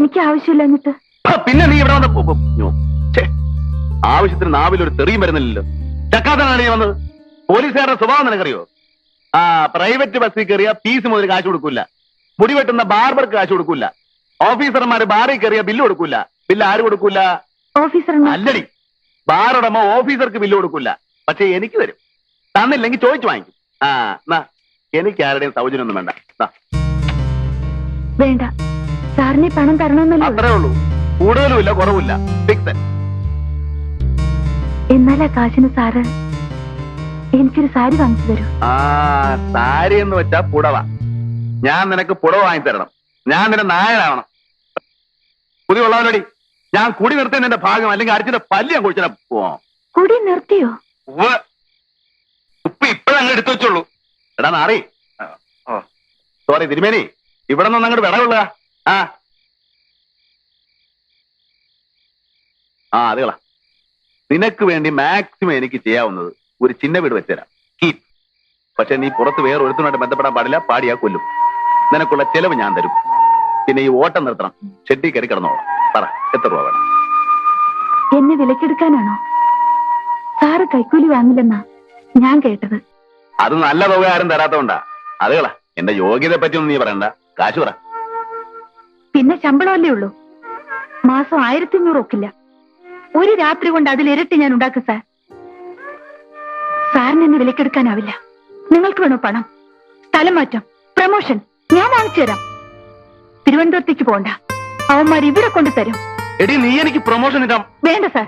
എനിക്ക് ആവശ്യമില്ല എന്നിട്ട് പിന്നെ നീ ഇവിടെ വന്ന ആവശ്യത്തിന് നാവിൽ ഒരു തെറിയും വരുന്നില്ലല്ലോ. ചക്കാത്തനാണ് നീ വന്നത്. പോലീസുകാരുടെ സ്വഭാവം നിനക്കറിയോ? ആ പ്രൈവറ്റ് ബസ്സിൽ കയറിയ ഫീസ് മുതൽ കാശ് കൊടുക്കൂല. മുടി വെട്ടുന്ന ബാർബർക്ക് കാശ് കൊടുക്കൂല. ഓഫീസർമാര് ബാറിൽ കയറിയ ബില്ല് കൊടുക്കൂല. ബില്ല് ആര് കൊടുക്കൂല? ഓഫീസർ അല്ലടി ബാർ ഉടമ ഓഫീസർക്ക് ബില്ല് കൊടുക്കൂല. പക്ഷെ എനിക്ക് തരും. തന്നില്ലെങ്കിൽ ചോദിച്ചു വാങ്ങിക്കും. ആ എന്നാ എനിക്ക് ആരുടെയും സൗജന്യം ഒന്നും വേണ്ട വേണ്ട. സാറിന് പണം തരണമെന്നല്ലോ അത്രേ ഉള്ളൂ. കൂടുതലും ഇല്ല കുറവില്ല ഫിക്സഡ് എന്നാൽ ആ കാശിന് സാറ് എനിക്കൊരു സാരി വാങ്ങിച്ചു തരൂ. ആ സാരി എന്ന് വെച്ചാ പുടവ. ഞാൻ നിനക്ക് പുടവ വാങ്ങി തരണം. ഞാൻ നിന്റെ നായനാവണം പുതിയ ഉള്ളവരോടി ഞാൻ കുടി നിർത്തി നിന്റെ ഭാഗം അല്ലെങ്കിൽ അരിച്ചിന്റെ പല്ല് ഞാൻ കുഴിച്ചാ പോവാം. കുടി നിർത്തിയോ? ഉപ്പ് ഇപ്പഴങ്ങ് എടുത്തു വെച്ചുള്ളൂ. എടാ നാറി. സോറി തിരുമേനി. ഇവിടെ നിന്ന് അങ്ങോട്ട് വിടവുള്ള ആ. ആ അതുകളാ. നിനക്ക് വേണ്ടി മാക്സിമം എനിക്ക് ചെയ്യാവുന്നത് ഒരു ചിന്ന വീട് വെച്ചുതരാം കീപ് പക്ഷെ നീ പുറത്ത് വേറെ ഒരുത്തനുമായിട്ട് ബന്ധപ്പെടാൻ പാടില്ല പാടിയാ കൊല്ലും. നിനക്കുള്ള ചെലവ് ഞാൻ തരും. പിന്നെ ഈ ഓട്ടം നിർത്തണം. ഷെഡി കയറി കിടന്നോളാം. പറ എത്ര രൂപ വേണം? എന്നെ വിലക്കെടുക്കാനാണോ? സാറ് കൈക്കൂലി വാങ്ങില്ലെന്നാ ഞാൻ കേട്ടത്. അത് നല്ല തുക ആരും തരാത്തോണ്ടാ അതുകളാ. എന്റെ യോഗ്യതയെ പറ്റിയൊന്നും നീ പറയണ്ട. കാശ് പറ. പിന്നെ ശമ്പളമല്ലേ ഉള്ളൂ? മാസം ആയിരത്തി അഞ്ഞൂറ് ഒക്കില്ല. ഒരു രാത്രി കൊണ്ട് അതിലിരട്ടി ഞാൻ ഉണ്ടാക്കും സാർ. സാറിന് എന്നെ വിലക്കെടുക്കാനാവില്ല. നിങ്ങൾക്ക് വേണോ പണം? സ്ഥലം മാറ്റം പ്രമോഷൻ ഞാൻ വാങ്ങിച്ചു തരാം. തിരുവനന്തപുരത്തേക്ക് പോണ്ട. അവന്മാർ ഇവിടെ കൊണ്ടു തരും. എടി നീ എനിക്ക് പ്രൊമോഷൻ ഇടാം. വേണ്ട സാർ.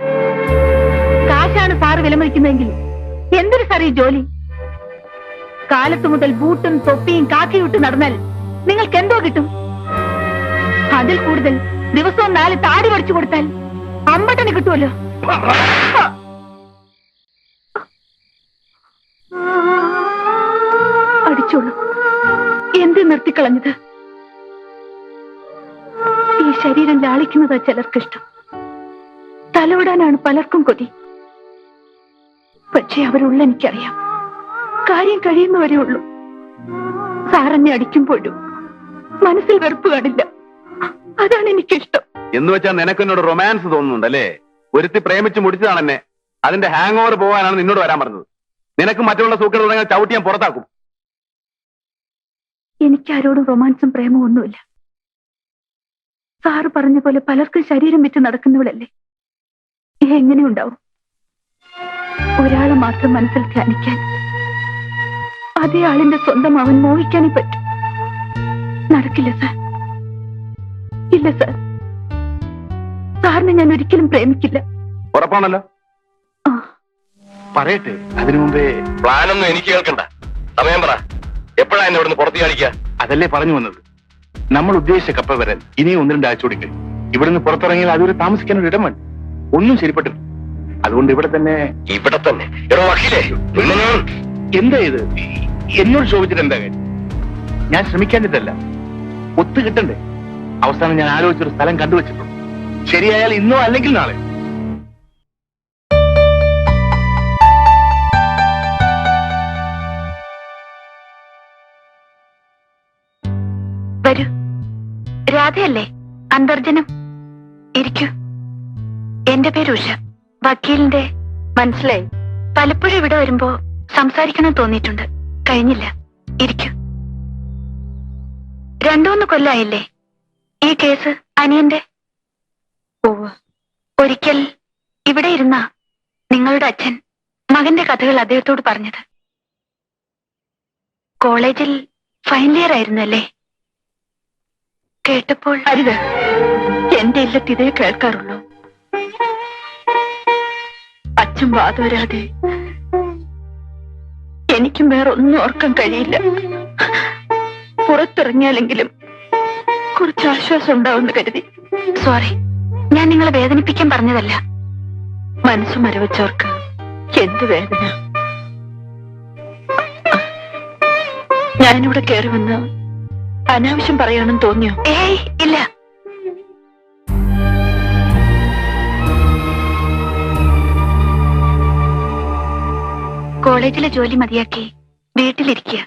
കാശാണ് സാറ് വിലമതിക്കുന്നതെങ്കിൽ എന്തൊരു സാർ ഈ ജോലി? കാലത്ത് മുതൽ ബൂട്ടും തൊപ്പിയും കാക്കിയും ഇട്ട് നടന്നാൽ നിങ്ങൾക്ക് എന്തോ കിട്ടും? അതിൽ കൂടുതൽ ദിവസവും നാല് താടി പഠിച്ചു കൊടുത്താൽ അമ്പട്ടന് കിട്ടുമല്ലോ. അടിച്ചോളൂ. എന്ത് നിർത്തിക്കളഞ്ഞത്? ഈ ശരീരം ലാളിക്കുന്നതാ ചിലർക്കിഷ്ടം. തലോടാനാണ് പലർക്കും കൊതി. പക്ഷെ അവരുള്ള എനിക്കറിയാം. കാര്യം കഴിയുന്നവരേ ഉള്ളൂ. സാറെന്നെ അടിക്കുമ്പോഴും മനസ്സിൽ വെറുപ്പ് കാണില്ല. അതാണ് എനിക്കിഷ്ടം. എന്ന് വെച്ചാൽ നിനക്ക് എന്നോട് റൊമാൻസ് തോന്നുന്നുണ്ടല്ലേ? ഒരുത്തി പ്രേമിച്ച് മുടിച്ചതാണ് എന്നെ അതിന്റെ ഹാങ് ഓവർ പോകാനാണ് നിന്നോട് വരാൻ പറഞ്ഞത്. നിനക്ക് മറ്റുള്ള സൂക്കർ തുടങ്ങിയാൽ ചവിട്ടി ഞാൻ പുറത്താക്കും. എനിക്കാരോടും റൊമാൻസും പ്രേമവും ഒന്നുമില്ല. സാറ് പറഞ്ഞ പോലെ പലർക്കും ശരീരം വിറ്റ് നടക്കുന്നവളല്ലേ? എങ്ങനെയുണ്ടാവും? ഒരാളെ മാത്രം മനസ്സിൽ ധ്യാനിക്കാൻ അതേ ആളിന്റെ സ്വന്തം അവൻ മോഹിക്കാനേ പറ്റും. നടക്കില്ല സാർ. ഇല്ല സാർ. സാറിനെ ഞാൻ ഒരിക്കലും പ്രേമിക്കില്ല. ഉറപ്പാണല്ലോ? ആ. പറയട്ടെ അതിനു മുമ്പേ പ്ലാനൊന്നും എനിക്ക് കേൾക്കണ്ട. സമയം പറ. എപ്പോഴാണ് എന്നെ ഇവിടുന്ന് പുറത്തു കാണിക്കുക അതല്ലേ പറഞ്ഞു വന്നത്. നമ്മൾ ഉദ്ദേശിച്ച കപ്പ വരാൻ ഇനിയും ഒന്ന് രണ്ട് ആഴ്ച കൂടി ഇവിടുന്ന് പുറത്തിറങ്ങിയാൽ അതുവരെ താമസിക്കാൻ ഒരു ഇടം വേണ്ട ഒന്നും ശരിപ്പെട്ടില്ല. അതുകൊണ്ട് ഇവിടെ തന്നെ ഇവിടെ തന്നെ. എടോ വക്കീലേ എന്താ ഇത്? എന്നോട് ചോദിച്ചിട്ട് എന്താ കാര്യം? ഞാൻ ശ്രമിക്കാഞ്ഞിട്ടല്ല. ഒത്തു കിട്ടണ്ടേ? അവസാനം ഞാൻ ആലോചിച്ചൊരു സ്ഥലം കണ്ടുവച്ചിട്ടുണ്ട്. ശരിയായാൽ ഇന്നോ അല്ലെങ്കിൽ നാളെ. വരൂ. രാധയല്ലേ? അന്തർജനം. ഇരിക്കൂ. എന്റെ പേര് ഉഷ. വക്കീലിന്റെ മനസ്സിലായി. പലപ്പോഴും ഇവിടെ വരുമ്പോ സംസാരിക്കണം തോന്നിയിട്ടുണ്ട്. കഴിഞ്ഞില്ല. ഇരിക്കൂ. രണ്ടൂന്ന് കൊല്ലായില്ലേ? ഈ കേസ് അനിയന്റെ? ഓവ് ഒരിക്കൽ ഇവിടെ ഇരുന്ന നിങ്ങളുടെ അച്ഛൻ മകന്റെ കഥകൾ അദ്ദേഹത്തോട് പറഞ്ഞത്. കോളേജിൽ ഫൈനൽ ഇയർ ആയിരുന്നു അല്ലേ കേട്ടപ്പോൾ അരുത്. എന്റെ ഇല്ലത്ത് ഇതേ കേൾക്കാറുള്ളൂ. അച്ഛൻ വാതുവരാതെ എനിക്കും വേറെ ഒന്നും ഓർക്കാൻ കഴിയില്ല. പുറത്തിറങ്ങിയാലെങ്കിലും കുറച്ച് ആശ്വാസം ഉണ്ടാവുമെന്ന് കരുതി. സോറി ഞാൻ നിങ്ങളെ വേദനിപ്പിക്കാൻ പറഞ്ഞതല്ല. മനസ്സ് മരവച്ചവർക്ക് എന്ത് വേദന? ഞാനിവിടെ കയറി വന്ന് അനാവശ്യം പറയണം തോന്നിയോ? ഏയ് ഇല്ല. കോളേജിലെ ജോലി മതിയാക്കി വീട്ടിലിരിക്കുക.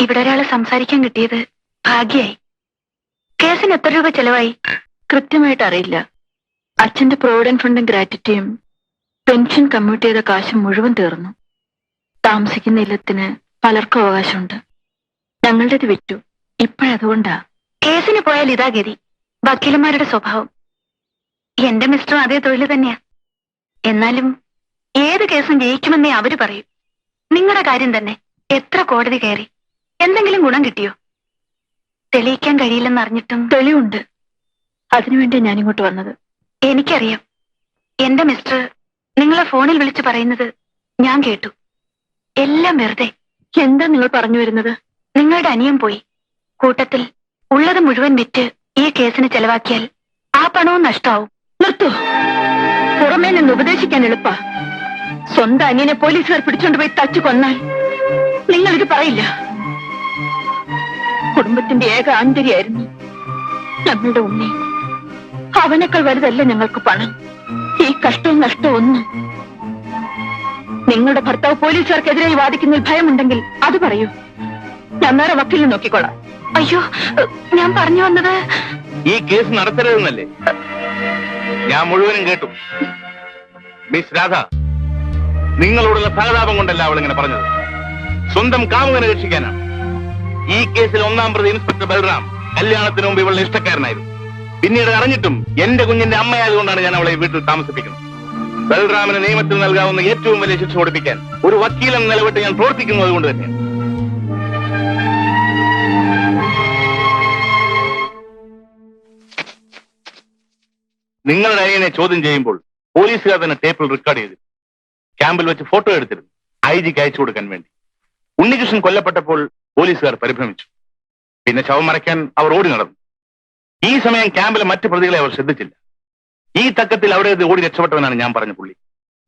ഇവിടെ ഒരാളെ സംസാരിക്കാൻ കിട്ടിയത് ഭാഗ്യായി. കേസിന് എത്ര രൂപ ചെലവായി? കൃത്യമായിട്ട് അറിയില്ല. അച്ഛന്റെ പ്രോവിഡന്റ് ഫണ്ടും ഗ്രാറ്റിറ്റിയും പെൻഷൻ കമ്മ്യൂട്ട് ചെയ്ത കാശ് മുഴുവൻ തീർന്നു. താമസിക്കുന്ന ഇല്ലത്തിന് പലർക്കും അവകാശമുണ്ട്. ഞങ്ങളുടേത് വിറ്റു. ഇപ്പോഴതുകൊണ്ടാ. കേസിന് പോയാൽ ഇതാ ഗതി. വക്കീലന്മാരുടെ സ്വഭാവം. എന്റെ മിസ്റ്ററും അതേ തൊഴിൽ തന്നെയാ. എന്നാലും ഏത് കേസും ജയിക്കുമെന്നേ അവർ പറയും. നിങ്ങളുടെ കാര്യം തന്നെ എത്ര കോടതി കയറി? എന്തെങ്കിലും ഗുണം കിട്ടിയോ? തെളിയിക്കാൻ കഴിയില്ലെന്ന് അറിഞ്ഞിട്ടും തെളിവുണ്ട്. അതിനുവേണ്ടി ഞാൻ ഇങ്ങോട്ട് വന്നത്. എനിക്കറിയാം. എന്റെ മിസ്റ്റർ നിങ്ങളെ ഫോണിൽ വിളിച്ചു പറയുന്നത് ഞാൻ കേട്ടു. എല്ലാം വെറുതെ. എന്താ നിങ്ങൾ പറഞ്ഞു വരുന്നത്? നിങ്ങളുടെ അനിയൻ പോയി. കൂട്ടത്തിൽ ഉള്ളത് മുഴുവൻ വിറ്റ് ഈ കേസിന് ചെലവാക്കിയാൽ ആ പണവും നഷ്ടാവും നിർത്തു. പുറമേ നിന്ന് ഉപദേശിക്കാൻ എളുപ്പ. സ്വന്തം അനിയനെ പോലീസുകാർ പിടിച്ചോണ്ട് പോയി തച്ചു കൊന്നാൽ നിങ്ങളിത് പറയില്ല. കുടുംബത്തിന്റെ ഏക ആന്തരിയായിരുന്നു ഞങ്ങളുടെ ഉണ്ണി. അവനേക്കാൾ വലുതല്ല ഞങ്ങൾക്ക് പണം. ഈ കഷ്ടവും നഷ്ടവും ഒന്നും. നിങ്ങളുടെ ഭർത്താവ് പോലീസുകാർക്കെതിരായി വാദിക്കുന്നതിൽ ഭയമുണ്ടെങ്കിൽ അത് പറയൂ. ഞാൻ നേരെ വക്കീലിനെ നോക്കിക്കോളാം. അയ്യോ ഞാൻ പറഞ്ഞു വന്നത് ഈ കേസ് നടത്തരുതെന്നല്ലേ? ഞാൻ മുഴുവനും കേട്ടു. മിസ് രാധ നിങ്ങളോടുള്ള സഹതാപം കൊണ്ടല്ല അവൾ ഇങ്ങനെ പറഞ്ഞത്. സ്വന്തം കാമുകനെ രക്ഷിക്കാനാണ്. ഈ കേസിൽ ഒന്നാം പ്രതി ഇൻസ്പെക്ടർ ബൽറാം. കല്യാണത്തിന് മുമ്പ് ഇവളുടെ ഇഷ്ടക്കാരനായിരുന്നു. പിന്നീട് അറിഞ്ഞിട്ടും എന്റെ കുഞ്ഞിന്റെ അമ്മയായതുകൊണ്ടാണ് ഞാൻ അവളെ വീട്ടിൽ താമസിപ്പിക്കുന്നത്. ബൽറാമിന് നിയമത്തിൽ നൽകാവുന്ന ഏറ്റവും വലിയ ശിക്ഷ കൊടുപ്പിക്കാൻ ഒരു വക്കീലൻ നിലവിട്ട് ഞാൻ പ്രവർത്തിക്കുന്നത് കൊണ്ട് തന്നെ. നിങ്ങളുടെ അനിയനെ ചോദ്യം ചെയ്യുമ്പോൾ പോലീസുകാർ തന്നെ ടേപ്പിൽ റെക്കോർഡ് ചെയ്തിരുന്നു. ക്യാമ്പിൽ വെച്ച് ഫോട്ടോ എടുത്തിരുന്നു. ഐ ജിക്ക് അയച്ചു കൊടുക്കാൻ വേണ്ടി. ഉണ്ണികൃഷ്ണൻ കൊല്ലപ്പെട്ടപ്പോൾ പോലീസുകാർ പരിഭ്രമിച്ചു. പിന്നെ ശവം മറയ്ക്കാൻ അവർ ഓടി നടന്നു. ഈ സമയം ക്യാമ്പിലെ മറ്റു പ്രതികളെ അവർ ശ്രദ്ധിച്ചില്ല. ഈ തക്കത്തിൽ അവിടെ ഇത് ഓടി രക്ഷപ്പെട്ടവനാണ് ഞാൻ പറഞ്ഞ പുള്ളി.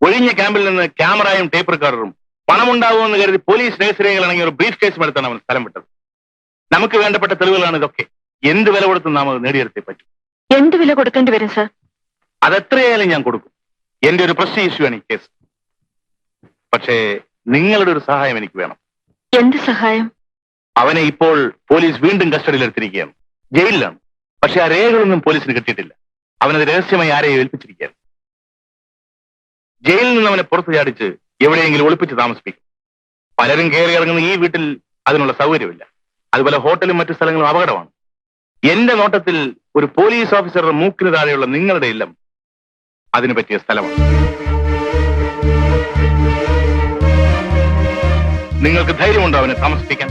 ഒഴിഞ്ഞ ക്യാമ്പിൽ നിന്ന് ക്യാമറയും ടേപ്പ് റെക്കോർഡറും പണമുണ്ടാവുമെന്ന് കരുതി പോലീസ് രഹസ്യരേഖകൾ അടങ്ങിയ ഒരു ബ്രീഫ് കേസും എടുത്താണ് അവൻ സ്ഥലം വിട്ടത്. നമുക്ക് വേണ്ടപ്പെട്ട തെളിവുകളാണ് ഇതൊക്കെ. എന്ത് വില കൊടുത്തും നാം അത് നേടിയെടുത്തേ പറ്റും. എന്ത് വില കൊടുക്കേണ്ടി വരും സർ? അതെത്രയായാലും ഞാൻ കൊടുക്കും. എന്റെ ഒരു പ്രശ്ന ഇഷ്യൂ ആണ് ഈ കേസ്. പക്ഷേ നിങ്ങളുടെ ഒരു സഹായം എനിക്ക് വേണം. എന്ത് സഹായം? അവനെ ഇപ്പോൾ പോലീസ് വീണ്ടും കസ്റ്റഡിയിൽ എടുത്തിരിക്കുകയാണ് ജയിലിലാണ്. പക്ഷെ ആ രേഖകളൊന്നും പോലീസിന് കിട്ടിയിട്ടില്ല. അവനത് രഹസ്യമായി ആരെയും ഏൽപ്പിച്ചിരിക്കുകയാണ്. ജയിലിൽ നിന്ന് അവനെ പുറത്തു ചാടിച്ച് എവിടെയെങ്കിലും ഒളിപ്പിച്ച് താമസിപ്പിക്കും. പലരും കയറി ഇറങ്ങുന്ന ഈ വീട്ടിൽ അതിനുള്ള സൗകര്യമില്ല. അതുപോലെ ഹോട്ടലും മറ്റു സ്ഥലങ്ങളും അപകടമാണ്. എന്റെ നോട്ടത്തിൽ ഒരു പോലീസ് ഓഫീസറുടെ മൂക്കിന് താഴെയുള്ള നിങ്ങളുടെ ഇല്ലം അതിനു പറ്റിയ സ്ഥലമാണ്. നിങ്ങൾക്ക് ധൈര്യമുണ്ടോ അവനെ താമസിപ്പിക്കാൻ?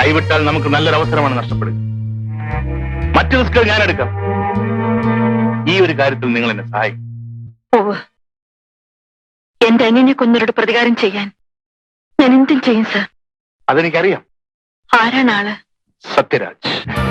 കൈവിട്ടാൽ നമുക്ക് നല്ലൊരു അവസരമാണ് നഷ്ടപ്പെടുക. മറ്റു റിസ്കുകൾ ഞാൻ എടുക്കാം. ഈ ഒരു കാര്യത്തിൽ നിങ്ങൾ എന്നെ സഹായിക്കും. എന്റെ അനിയനെ കൊന്നവരുടെ പ്രതികാരം ചെയ്യാൻ ഞാൻ എന്തും ചെയ്യും സർ. അതെനിക്കറിയാം. ആരാണ് ആൾ? സത്യരാജ്.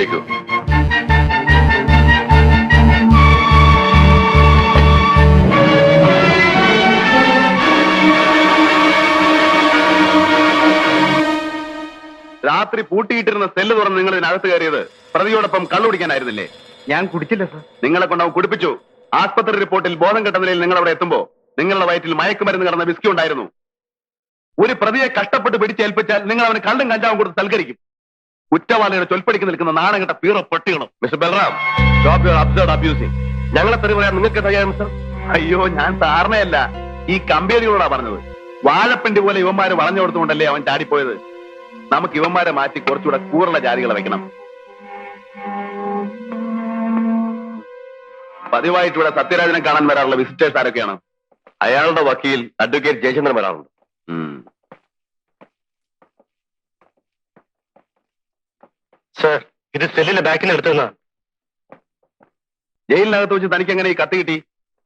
വെച്ചേക്കൂ രാത്രി പൂട്ടിയിട്ടിരുന്ന സെല്ല് തുറന്ന് നിങ്ങൾ ഇതിനകത്ത് കയറിയത് പ്രതിയോടൊപ്പം കള്ളുപിടിക്കാനായിരുന്നില്ലേ ഞാൻ കുടിച്ചില്ല സർ. നിങ്ങളെ കൊണ്ട് അവൻ കുടിപ്പിച്ചു. ആസ്പത്രി റിപ്പോർട്ടിൽ ബോധം കെട്ട നിലയിൽ നിങ്ങൾ അവിടെ എത്തുമ്പോ നിങ്ങളുടെ വയറ്റിൽ മയക്കുമരുന്ന് കടന്ന വിസ്കി ഉണ്ടായിരുന്നു. ഒരു പ്രതിയെ കഷ്ടപ്പെട്ട് പിടിച്ചേൽപ്പിച്ചാൽ നിങ്ങൾ അവന് കള്ളും കഞ്ചാവും കൊടുത്ത് സൽക്കരിക്കും കുറ്റവാളിയുടെ ചൊൽപ്പടിക്ക് നിൽക്കുന്ന നാണകട്ട പീറ പട്ടികളും. Mister Balram stop your absurd abusing ഞങ്ങളെ തെറി പറയാൻ നിങ്ങൾക്ക് കഴിയാം സർ അയ്യോ ഞാൻ സാറിനെയല്ല ഈ കമ്പനികളോടാ പറഞ്ഞത്. വാഴപ്പിണ്ടി പോലെ ഇവന്മാര് വളഞ്ഞു കൊടുത്തുകൊണ്ടല്ലേ അവൻ ചാടിപ്പോയത്? നമുക്ക് ഇവന്മാരെ മാറ്റി കുറച്ചുകൂടെ കൂറുള്ള ജാതികളെ വെക്കണം. പതിവായിട്ട് ഇവിടെ സത്യരാജനെ കാണാൻ വരാറുള്ള വിസിറ്റേഴ്സ് ആരൊക്കെയാണ്? അയാളുടെ വക്കീൽ അഡ്വക്കേറ്റ് ജയചന്ദ്രൻ വരാറുണ്ട്. സർ ഇത് സെല്ലിന്റെ ബാക്കിൽ എടുത്തതാണ് ജയിലിനകത്ത് വെച്ച് തനിക്ക് എങ്ങനെ ഈ കത്ത് കിട്ടി?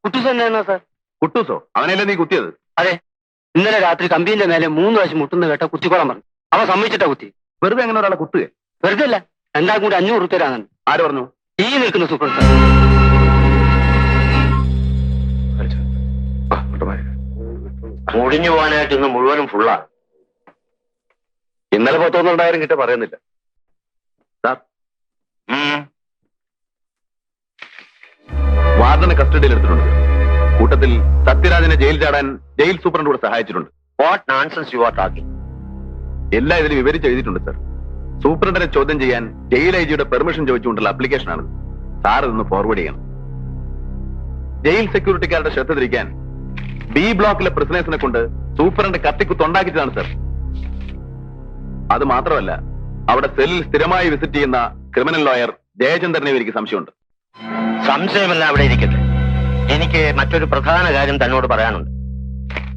കുട്ടൂസ് തന്നെയാണോ സാർ കുട്ടൂസോ? അവനല്ലേ നീ കുത്തിയത്? അതെ. ഇന്നലെ രാത്രി കമ്പീന്റെ മേലെ മൂന്ന് പ്രാവശ്യം മുട്ടുന്ന കേട്ട കുത്തിക്കോളാൻ പറഞ്ഞു. അവൻ സമ്മതിച്ചിട്ടാ കുത്തി. വെറുതെ എങ്ങനെ ഒരാളെ കുത്തുക വെറുതെ അല്ല രണ്ടാം കൂടി അഞ്ഞൂറ് റുപ്യ തരാന്നുണ്ട് ആര് പറഞ്ഞു? ഈ നിൽക്കുന്ന സൂപ്രണ്ട് സാർ മുടിഞ്ഞു പോകാനായിട്ട് ഇന്ന് മുഴുവനും ഫുള്ളാ ഇന്നലെ പത്തൊന്നുണ്ടായിരം കിട്ട പറയുന്നില്ല. വാർഡനെ കസ്റ്റഡിയിൽ എടുത്തിട്ടുണ്ട്. കൂട്ടത്തിൽ സത്യരാജനെ ജയിൽ ചാടാൻ ജയിൽ സൂപ്രണ്ട് കൂടെ സഹായിച്ചിട്ടുണ്ട്. വാട്ട് നാൻസൻസ് യു ആർ എല്ലാം ഇതിൽ വിവരിച്ച് എഴുതിയിട്ടുണ്ട് സർ സൂപ്രണ്ടിനെ ചോദ്യം ചെയ്യാൻ ജയിൽ ഐ ജിയുടെ പെർമിഷൻ ചോദിച്ചുകൊണ്ടുള്ള അപ്ലിക്കേഷൻ ആണ്. സാർ ഇതൊന്ന് ഫോർവേഡ് ചെയ്യണം. ജയിൽ സെക്യൂരിറ്റിക്കാരുടെ ശ്രദ്ധ തിരിക്കാൻ ബി ബ്ലോക്കിലെ പ്രസിനേഴ്സിനെ കൊണ്ട് സൂപ്രണ്ട് കത്തിക്കുത്തുണ്ടാക്കിയതാണ് സർ അത് മാത്രമല്ല അവിടെ സെല്ലിൽ സ്ഥിരമായി വിസിറ്റ് ചെയ്യുന്ന ക്രിമിനൽ ലോയർ ജയചന്ദ്രനെ എനിക്ക് സംശയമുണ്ട്. സംശയമല്ല അവിടെ ഇരിക്കട്ടെ. എനിക്ക് മറ്റൊരു പ്രധാന കാര്യം തന്നോട് പറയാനുണ്ട്.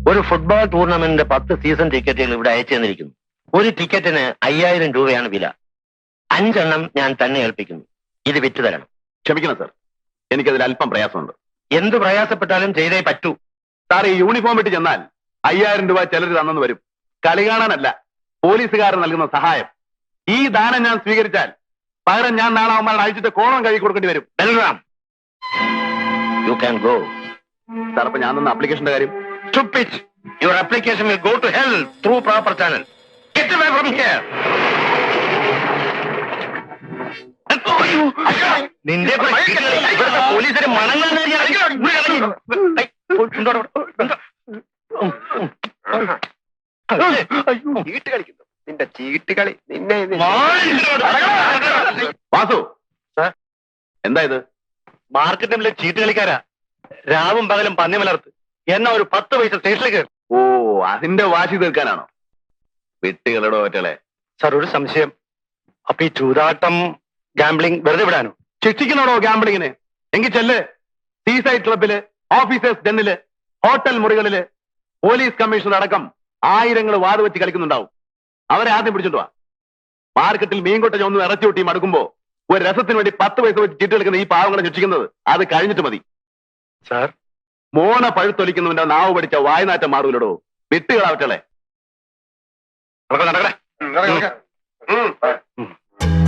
ഒരു ഫുട്ബോൾ ടൂർണമെന്റിന്റെ പത്ത് സീസൺ ടിക്കറ്റുകൾ ഇവിടെ അയച്ചു തന്നിരിക്കുന്നു. ഒരു ടിക്കറ്റിന് അയ്യായിരം രൂപയാണ് വില. അഞ്ചെണ്ണം ഞാൻ തന്നെ ഏൽപ്പിക്കുന്നു. ഇത് വിറ്റ് തരണം ക്ഷമിക്കണം സർ എനിക്കതിൽ അല്പം പ്രയാസമുണ്ട്. എന്ത് പ്രയാസപ്പെട്ടാലും ചെയ്തേ പറ്റൂ. സാർ ഈ യൂണിഫോം ഇട്ട് ചെന്നാൽ അയ്യായിരം രൂപ ചിലർ തന്നെന്ന് വരും. കളി കാണാനല്ല പോലീസുകാർ നൽകുന്ന സഹായം. ഈ ദാനം ഞാൻ സ്വീകരിച്ചാൽ പകരം ഞാൻ നാളെ അവന്മാരുടെ അയച്ചിട്ട് കോണം കഴുകി കൊടുക്കേണ്ടി വരും. Balram. You can go sir അപ്പൊ ഞാൻ തന്ന ആപ്ലിക്കേഷന്റെ കാര്യം. Stupid your application will go to hell through proper channel get away from here നിന്റെ പോലീസിന് മണങ്ങാൻ ചീട്ട് കളിക്കുന്നു നിന്റെ ചീട്ട് കളി നിന്നെ വാസു. എന്താ ഇത്? മാർക്കറ്റിലെ ചീട്ട് കളിക്കാരാ. രാവും പകലും പന്നി മലർത്ത്. എന്നാ ഒരു പത്ത് പൈസ സ്റ്റേഷനിൽ കയറി. ഓ അതിന്റെ വാശി തീർക്കാനാണോ? വിട്ടുകളടോ ഒറ്റളെ സാർ ഒരു സംശയം. അപ്പൊ ഈ ചൂതാട്ടം ഗാംബ്ലിംഗ് വെറുതെ വിടാനോ? ശിക്ഷിക്കണോടോ ഗാംബ്ലിങ്ങിന് എങ്കിൽ ചെല്ല്. സീസൈഡ് ക്ലബിൽ ഓഫീസേഴ്സ് ഡെന്നിൽ ഹോട്ടൽ മുറികളിൽ പോലീസ് കമ്മീഷണർ അടക്കം ആയിരങ്ങൾ വാതുവെച്ച് കളിക്കുന്നുണ്ടാവും. അവരെ ആദ്യം പിടിച്ചിട്ട് വാ. മാർക്കറ്റിൽ മീൻകൊട്ട ചൊന്ന് ഇറച്ചി കൂട്ടി മടുക്കുമ്പോ ഒരു രസത്തിന് വേണ്ടി പത്ത് പൈസ വെച്ച് ചീട്ട് ഈ പാവങ്ങളെ ശിക്ഷിക്കുന്നത് അത് കഴിഞ്ഞിട്ട് മതി. സാർ? മോണ പഴുത്തൊലിക്കുന്നവന്റെ നാവ് പഠിച്ച വായനാറ്റം മാറൂലടോ. വിട്ടുകളാവട്ടെ നടക്കട്ടെ നടക്കട്ടെ.